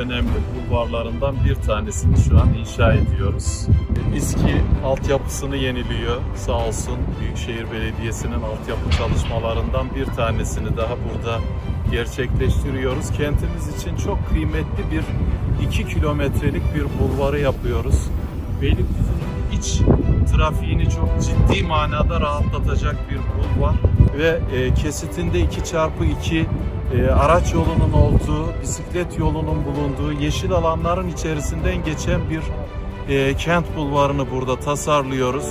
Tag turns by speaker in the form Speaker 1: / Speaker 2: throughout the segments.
Speaker 1: Önemli bulvarlarından bir tanesini şu an inşa ediyoruz. İSKİ altyapısını yeniliyor. Sağ olsun Büyükşehir Belediyesi'nin altyapı çalışmalarından bir tanesini daha burada gerçekleştiriyoruz. Kentimiz için çok kıymetli bir 2 kilometrelik bir bulvarı yapıyoruz. Beylikdüzü'nün iç trafiğini çok ciddi manada rahatlatacak bir bulvar ve e, kesitinde 2 çarpı 2 e, araç yolunun olduğu, bisiklet yolunun bulunduğu, yeşil alanların içerisinden geçen bir e, kent bulvarını burada tasarlıyoruz.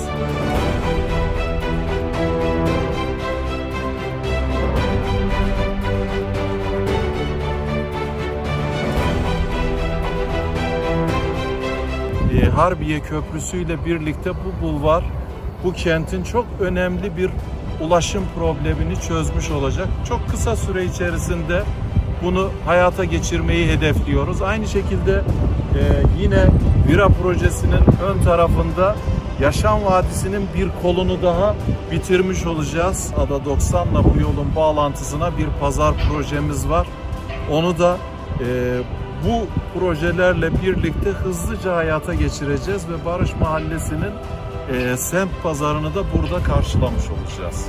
Speaker 1: E, Harbiye Köprüsü ile birlikte bu bulvar bu kentin çok önemli bir ulaşım problemini çözmüş olacak. Çok kısa süre içerisinde bunu hayata geçirmeyi hedefliyoruz. Aynı şekilde e, yine Vira projesinin ön tarafında Yaşam Vadisi'nin bir kolunu daha bitirmiş olacağız. Ada 90'la bu yolun bağlantısına bir pazar projemiz var. Onu da e, bu projelerle birlikte hızlıca hayata geçireceğiz ve Barış Mahallesi'nin e, semt pazarını da burada karşılamış olacağız.